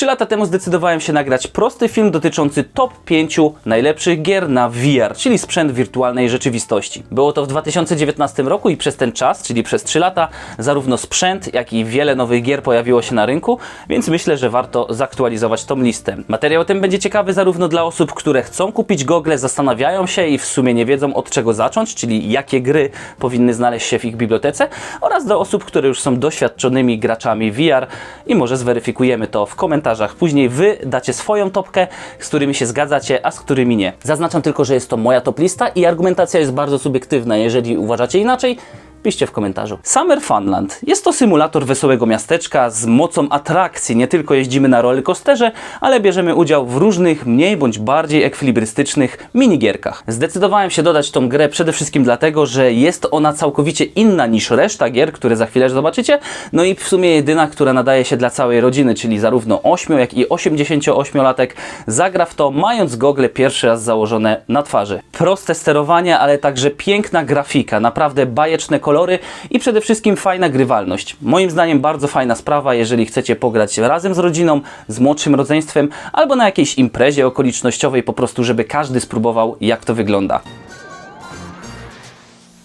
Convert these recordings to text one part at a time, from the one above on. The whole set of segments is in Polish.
Trzy lata temu zdecydowałem się nagrać prosty film dotyczący top 5 najlepszych gier na VR, czyli sprzęt wirtualnej rzeczywistości. Było to w 2019 roku i przez ten czas, czyli przez 3 lata, zarówno sprzęt, jak i wiele nowych gier pojawiło się na rynku, więc myślę, że warto zaktualizować tą listę. Materiał ten będzie ciekawy zarówno dla osób, które chcą kupić gogle, zastanawiają się i w sumie nie wiedzą od czego zacząć, czyli jakie gry powinny znaleźć się w ich bibliotece, oraz dla osób, które już są doświadczonymi graczami VR i może zweryfikujemy to w komentarzach. Później wy dacie swoją topkę, z którymi się zgadzacie, a z którymi nie. Zaznaczam tylko, że jest to moja top lista i argumentacja jest bardzo subiektywna. Jeżeli uważacie inaczej, Piszcie w komentarzu. Summer Funland. Jest to symulator wesołego miasteczka z mocą atrakcji. Nie tylko jeździmy na rollercoasterze, ale bierzemy udział w różnych, mniej bądź bardziej ekwilibrystycznych minigierkach. Zdecydowałem się dodać tą grę przede wszystkim dlatego, że jest ona całkowicie inna niż reszta gier, które za chwilę zobaczycie. No i w sumie jedyna, która nadaje się dla całej rodziny, czyli zarówno 8, jak i 88-latek zagra w to, mając gogle pierwszy raz założone na twarzy. Proste sterowanie, ale także piękna grafika, naprawdę bajeczne kolory i przede wszystkim fajna grywalność. Moim zdaniem bardzo fajna sprawa, jeżeli chcecie pograć razem z rodziną, z młodszym rodzeństwem albo na jakiejś imprezie okolicznościowej po prostu, żeby każdy spróbował jak to wygląda.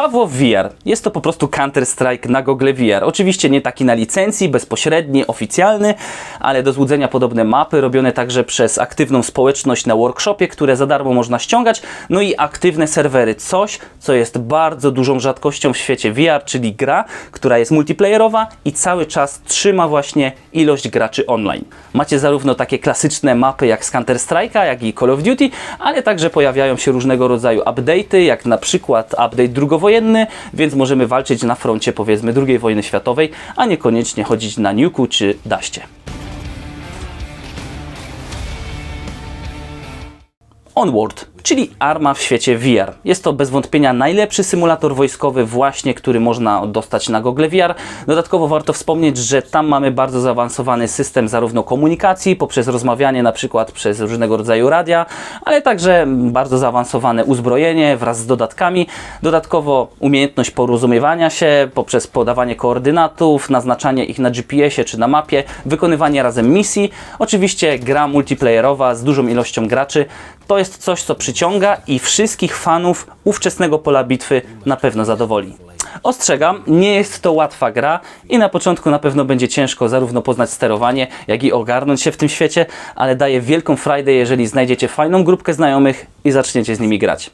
Pawło VR. Jest to po prostu Counter-Strike na Google VR. Oczywiście nie taki na licencji, bezpośredni, oficjalny, ale do złudzenia podobne mapy, robione także przez aktywną społeczność na workshopie, które za darmo można ściągać, no i aktywne serwery. Coś, co jest bardzo dużą rzadkością w świecie VR, czyli gra, która jest multiplayerowa i cały czas trzyma właśnie ilość graczy online. Macie zarówno takie klasyczne mapy jak z Counter-Strike'a, jak i Call of Duty, ale także pojawiają się różnego rodzaju update'y, jak na przykład update drugowojenny, więc możemy walczyć na froncie powiedzmy II wojny światowej, a niekoniecznie chodzić na Nuku czy Daście. Onward, czyli arma w świecie VR. Jest to bez wątpienia najlepszy symulator wojskowy właśnie, który można dostać na Google VR. Dodatkowo warto wspomnieć, że tam mamy bardzo zaawansowany system zarówno komunikacji, poprzez rozmawianie na przykład przez różnego rodzaju radia, ale także bardzo zaawansowane uzbrojenie wraz z dodatkami. Dodatkowo umiejętność porozumiewania się poprzez podawanie koordynatów, naznaczanie ich na GPS-ie czy na mapie, wykonywanie razem misji. Oczywiście gra multiplayerowa z dużą ilością graczy. To jest coś, co przyciąga i wszystkich fanów ówczesnego pola bitwy na pewno zadowoli. Ostrzegam, nie jest to łatwa gra i na początku na pewno będzie ciężko zarówno poznać sterowanie, jak i ogarnąć się w tym świecie, ale daje wielką frajdę, jeżeli znajdziecie fajną grupkę znajomych i zaczniecie z nimi grać.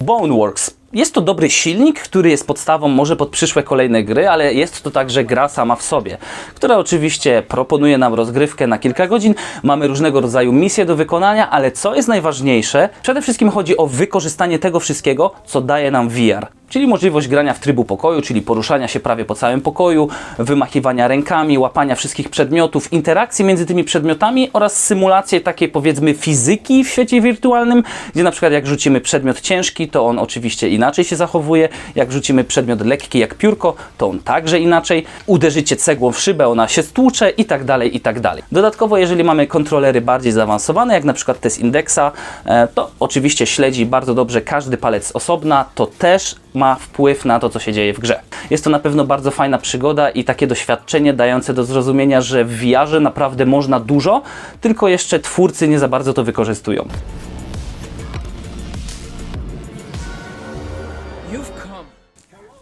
Boneworks. Jest to dobry silnik, który jest podstawą może pod przyszłe kolejne gry, ale jest to także gra sama w sobie, która oczywiście proponuje nam rozgrywkę na kilka godzin. Mamy różnego rodzaju misje do wykonania, ale co jest najważniejsze, przede wszystkim chodzi o wykorzystanie tego wszystkiego, co daje nam VR. Czyli możliwość grania w trybu pokoju, czyli poruszania się prawie po całym pokoju, wymachiwania rękami, łapania wszystkich przedmiotów, interakcji między tymi przedmiotami oraz symulacje takiej powiedzmy fizyki w świecie wirtualnym, gdzie na przykład jak rzucimy przedmiot ciężki, to on oczywiście inaczej się zachowuje, jak rzucimy przedmiot lekki jak piórko, to on także inaczej, uderzycie cegłą w szybę, ona się stłucze i tak dalej, i tak dalej. Dodatkowo, jeżeli mamy kontrolery bardziej zaawansowane, jak na przykład test indeksa, e, to oczywiście śledzi bardzo dobrze każdy palec osobna, to też ma wpływ na to, co się dzieje w grze. Jest to na pewno bardzo fajna przygoda i takie doświadczenie dające do zrozumienia, że w VR naprawdę można dużo, tylko jeszcze twórcy nie za bardzo to wykorzystują.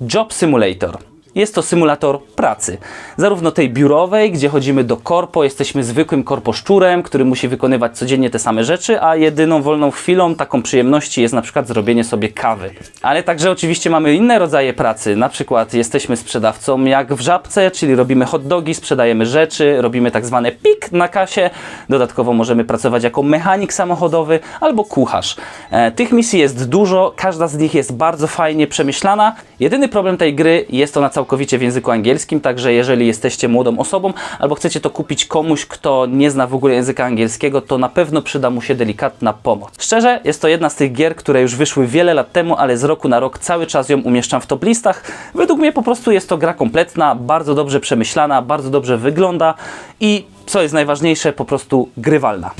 Job Simulator. Jest to symulator pracy. Zarówno tej biurowej, gdzie chodzimy do korpo, jesteśmy zwykłym korposzczurem, który musi wykonywać codziennie te same rzeczy, a jedyną wolną chwilą, taką przyjemności jest na przykład zrobienie sobie kawy. Ale także oczywiście mamy inne rodzaje pracy. Na przykład jesteśmy sprzedawcą jak w żabce, czyli robimy hot dogi, sprzedajemy rzeczy, robimy tak zwane pik na kasie. Dodatkowo możemy pracować jako mechanik samochodowy albo kucharz. E, tych misji jest dużo, każda z nich jest bardzo fajnie przemyślana. Jedyny problem tej gry jest ona całkowicie w języku angielskim, także jeżeli jesteście młodą osobą albo chcecie to kupić komuś, kto nie zna w ogóle języka angielskiego, to na pewno przyda mu się delikatna pomoc. Szczerze, jest to jedna z tych gier, które już wyszły wiele lat temu, ale z roku na rok cały czas ją umieszczam w top listach. Według mnie po prostu jest to gra kompletna, bardzo dobrze przemyślana, bardzo dobrze wygląda i co jest najważniejsze, po prostu grywalna.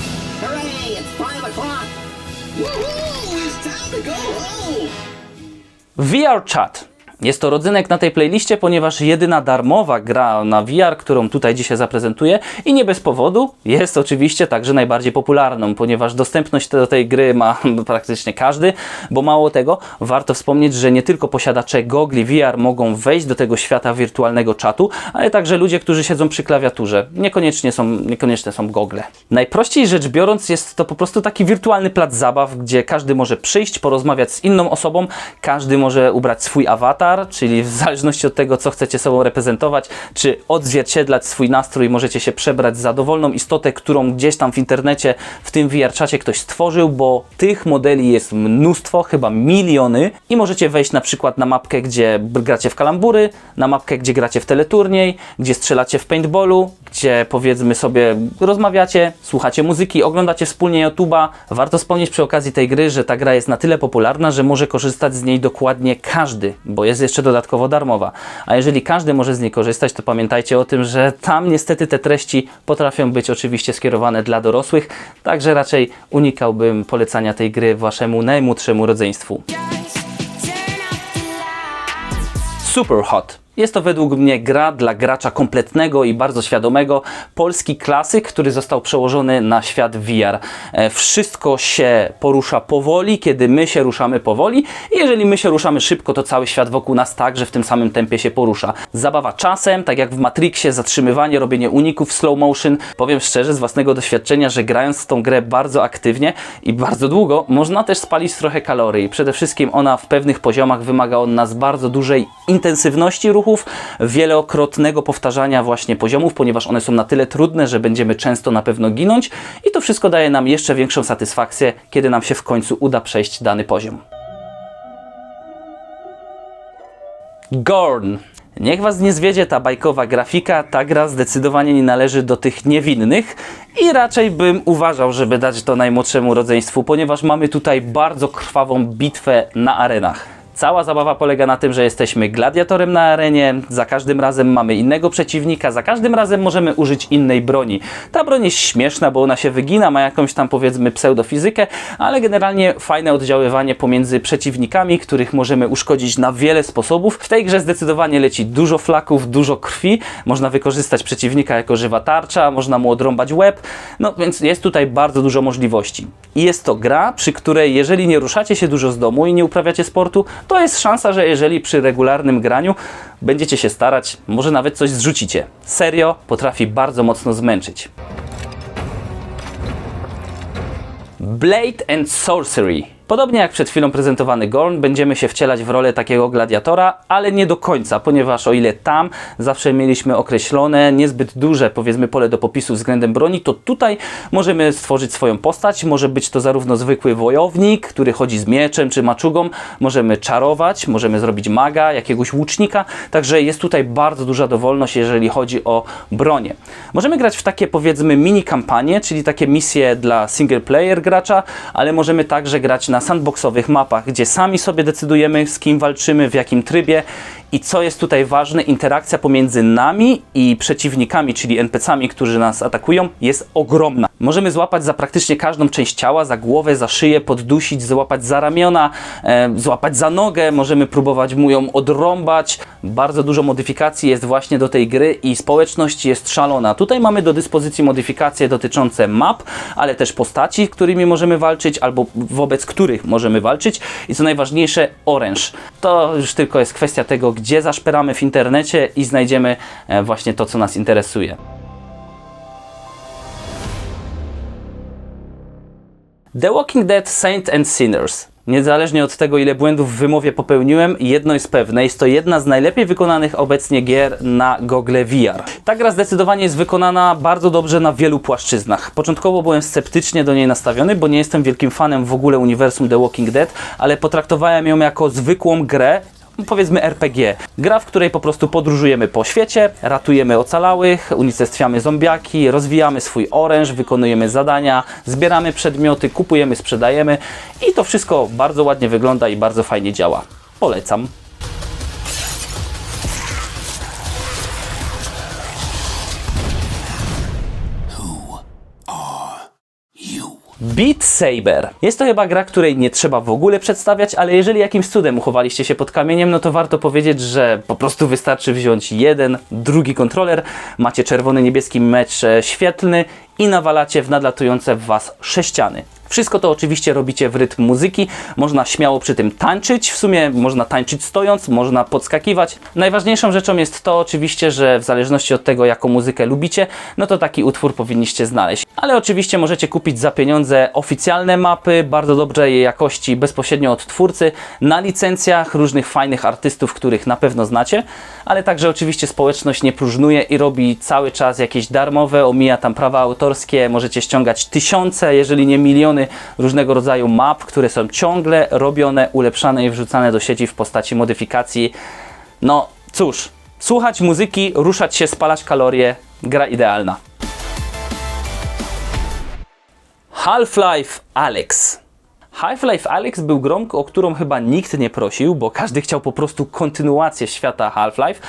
VR Chat. Jest to rodzynek na tej playliście, ponieważ jedyna darmowa gra na VR, którą tutaj dzisiaj zaprezentuję i nie bez powodu, jest oczywiście także najbardziej popularną, ponieważ dostępność do tej gry ma praktycznie każdy, bo mało tego, warto wspomnieć, że nie tylko posiadacze gogli VR mogą wejść do tego świata wirtualnego czatu, ale także ludzie, którzy siedzą przy klawiaturze. Niekoniecznie są, niekonieczne są gogle. Najprościej rzecz biorąc jest to po prostu taki wirtualny plac zabaw, gdzie każdy może przyjść, porozmawiać z inną osobą, każdy może ubrać swój awatar, czyli w zależności od tego, co chcecie sobą reprezentować, czy odzwierciedlać swój nastrój, możecie się przebrać za dowolną istotę, którą gdzieś tam w internecie, w tym VR czacie ktoś stworzył, bo tych modeli jest mnóstwo, chyba miliony i możecie wejść na przykład na mapkę, gdzie gracie w kalambury, na mapkę, gdzie gracie w teleturniej, gdzie strzelacie w paintballu, gdzie powiedzmy sobie rozmawiacie, słuchacie muzyki, oglądacie wspólnie YouTube'a. Warto wspomnieć przy okazji tej gry, że ta gra jest na tyle popularna, że może korzystać z niej dokładnie każdy, bo jest jeszcze dodatkowo darmowa. A jeżeli każdy może z niej korzystać, to pamiętajcie o tym, że tam niestety te treści potrafią być oczywiście skierowane dla dorosłych, także raczej unikałbym polecania tej gry waszemu najmłodszemu rodzeństwu. Super Hot. Jest to według mnie gra dla gracza kompletnego i bardzo świadomego. Polski klasyk, który został przełożony na świat VR. E, Wszystko się porusza powoli, kiedy my się ruszamy powoli. I jeżeli my się ruszamy szybko, to cały świat wokół nas także w tym samym tempie się porusza. Zabawa czasem, tak jak w Matrixie, zatrzymywanie, robienie uników slow motion. Powiem szczerze z własnego doświadczenia, że grając w tą grę bardzo aktywnie i bardzo długo, można też spalić trochę kalorii. Przede wszystkim ona w pewnych poziomach wymaga od nas bardzo dużej intensywności ruchów, wielokrotnego powtarzania właśnie poziomów, ponieważ one są na tyle trudne, że będziemy często na pewno ginąć i to wszystko daje nam jeszcze większą satysfakcję, kiedy nam się w końcu uda przejść dany poziom. Gorn. Niech Was nie zwiedzie ta bajkowa grafika, ta gra zdecydowanie nie należy do tych niewinnych i raczej bym uważał, żeby dać to najmłodszemu rodzeństwu, ponieważ mamy tutaj bardzo krwawą bitwę na arenach. Cała zabawa polega na tym, że jesteśmy gladiatorem na arenie, za każdym razem mamy innego przeciwnika, za każdym razem możemy użyć innej broni. Ta broń jest śmieszna, bo ona się wygina, ma jakąś tam powiedzmy pseudofizykę, ale generalnie fajne oddziaływanie pomiędzy przeciwnikami, których możemy uszkodzić na wiele sposobów. W tej grze zdecydowanie leci dużo flaków, dużo krwi, można wykorzystać przeciwnika jako żywa tarcza, można mu odrąbać łeb, no więc jest tutaj bardzo dużo możliwości. I jest to gra, przy której jeżeli nie ruszacie się dużo z domu i nie uprawiacie sportu, to jest szansa, że jeżeli przy regularnym graniu będziecie się starać, może nawet coś zrzucicie. Serio, potrafi bardzo mocno zmęczyć. Blade and Sorcery. Podobnie jak przed chwilą prezentowany Gorn, będziemy się wcielać w rolę takiego gladiatora, ale nie do końca, ponieważ o ile tam zawsze mieliśmy określone, niezbyt duże, powiedzmy, pole do popisu względem broni, to tutaj możemy stworzyć swoją postać. Może być to zarówno zwykły wojownik, który chodzi z mieczem czy maczugą, możemy czarować, możemy zrobić maga, jakiegoś łucznika, także jest tutaj bardzo duża dowolność, jeżeli chodzi o bronię. Możemy grać w takie, powiedzmy, mini kampanie, czyli takie misje dla single player gracza, ale możemy także grać na sandboxowych mapach, gdzie sami sobie decydujemy, z kim walczymy, w jakim trybie. I co jest tutaj ważne, interakcja pomiędzy nami i przeciwnikami, czyli NPC-ami, którzy nas atakują, jest ogromna. Możemy złapać za praktycznie każdą część ciała, za głowę, za szyję, poddusić, złapać za ramiona, e, złapać za nogę, możemy próbować mu ją odrąbać. Bardzo dużo modyfikacji jest właśnie do tej gry i społeczność jest szalona. Tutaj mamy do dyspozycji modyfikacje dotyczące map, ale też postaci, którymi możemy walczyć albo wobec których możemy walczyć i co najważniejsze oręż. To już tylko jest kwestia tego, gdzie zaszperamy w internecie i znajdziemy e, właśnie to, co nas interesuje. The Walking Dead Saint and Sinners. Niezależnie od tego, ile błędów w wymowie popełniłem, jedno jest pewne, jest to jedna z najlepiej wykonanych obecnie gier na gogle VR. Ta gra zdecydowanie jest wykonana bardzo dobrze na wielu płaszczyznach. Początkowo byłem sceptycznie do niej nastawiony, bo nie jestem wielkim fanem w ogóle uniwersum The Walking Dead, ale potraktowałem ją jako zwykłą grę, powiedzmy RPG. Gra, w której po prostu podróżujemy po świecie, ratujemy ocalałych, unicestwiamy zombiaki, rozwijamy swój oręż, wykonujemy zadania, zbieramy przedmioty, kupujemy, sprzedajemy i to wszystko bardzo ładnie wygląda i bardzo fajnie działa. Polecam. Beat Saber. Jest to chyba gra, której nie trzeba w ogóle przedstawiać, ale jeżeli jakimś cudem uchowaliście się pod kamieniem, no to warto powiedzieć, że po prostu wystarczy wziąć jeden, drugi kontroler, macie czerwony, niebieski mecz e, świetlny i nawalacie w nadlatujące w Was sześciany. Wszystko to oczywiście robicie w rytm muzyki, można śmiało przy tym tańczyć, w sumie można tańczyć stojąc, można podskakiwać. Najważniejszą rzeczą jest to oczywiście, że w zależności od tego, jaką muzykę lubicie, no to taki utwór powinniście znaleźć. Ale oczywiście możecie kupić za pieniądze oficjalne mapy, bardzo dobrej jakości bezpośrednio od twórcy, na licencjach różnych fajnych artystów, których na pewno znacie, ale także oczywiście społeczność nie próżnuje i robi cały czas jakieś darmowe, omija tam prawa autorskie, możecie ściągać tysiące, jeżeli nie miliony różnego rodzaju map, które są ciągle robione, ulepszane i wrzucane do sieci w postaci modyfikacji. No cóż, słuchać muzyki, ruszać się, spalać kalorie, gra idealna. Half-Life Alyx. Half-Life Alyx był grą, o którą chyba nikt nie prosił, bo każdy chciał po prostu kontynuację świata Half-Life,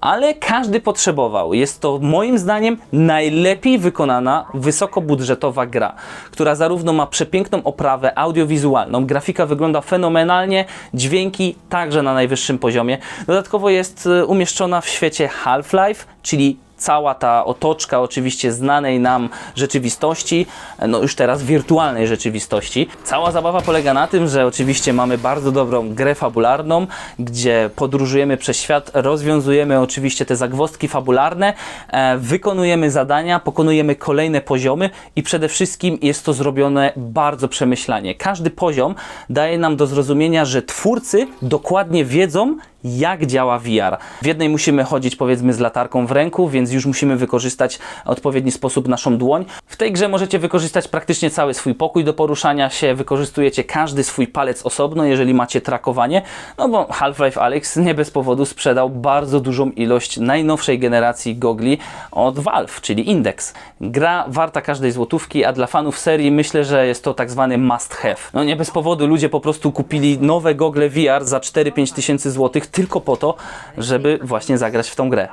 ale każdy potrzebował. Jest to moim zdaniem najlepiej wykonana, wysokobudżetowa gra, która zarówno ma przepiękną oprawę audiowizualną, grafika wygląda fenomenalnie, dźwięki także na najwyższym poziomie. Dodatkowo jest e, umieszczona w świecie Half-Life, czyli cała ta otoczka oczywiście znanej nam rzeczywistości, no już teraz wirtualnej rzeczywistości. Cała zabawa polega na tym, że oczywiście mamy bardzo dobrą grę fabularną, gdzie podróżujemy przez świat, rozwiązujemy oczywiście te zagwozdki fabularne, e, wykonujemy zadania, pokonujemy kolejne poziomy i przede wszystkim jest to zrobione bardzo przemyślanie. Każdy poziom daje nam do zrozumienia, że twórcy dokładnie wiedzą, jak działa VR. W jednej musimy chodzić powiedzmy z latarką w ręku, więc już musimy wykorzystać odpowiedni sposób naszą dłoń. W tej grze możecie wykorzystać praktycznie cały swój pokój do poruszania się, wykorzystujecie każdy swój palec osobno, jeżeli macie trakowanie, no bo Half-Life Alyx nie bez powodu sprzedał bardzo dużą ilość najnowszej generacji gogli od Valve, czyli Index. Gra warta każdej złotówki, a dla fanów serii myślę, że jest to tak zwany must have. No nie bez powodu ludzie po prostu kupili nowe gogle VR za 4-5 tysięcy złotych tylko po to, żeby właśnie zagrać w tą grę.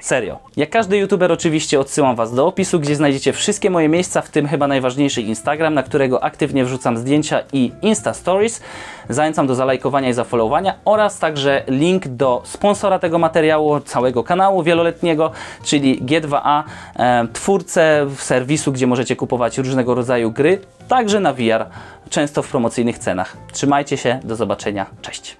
Serio. Jak każdy youtuber oczywiście odsyłam Was do opisu, gdzie znajdziecie wszystkie moje miejsca, w tym chyba najważniejszy Instagram, na którego aktywnie wrzucam zdjęcia i Insta Stories. Zachęcam do zalajkowania i zafollowowania oraz także link do sponsora tego materiału, całego kanału wieloletniego, czyli G2A, e, twórcę serwisu, gdzie możecie kupować różnego rodzaju gry, także na VR, często w promocyjnych cenach. Trzymajcie się, do zobaczenia, cześć.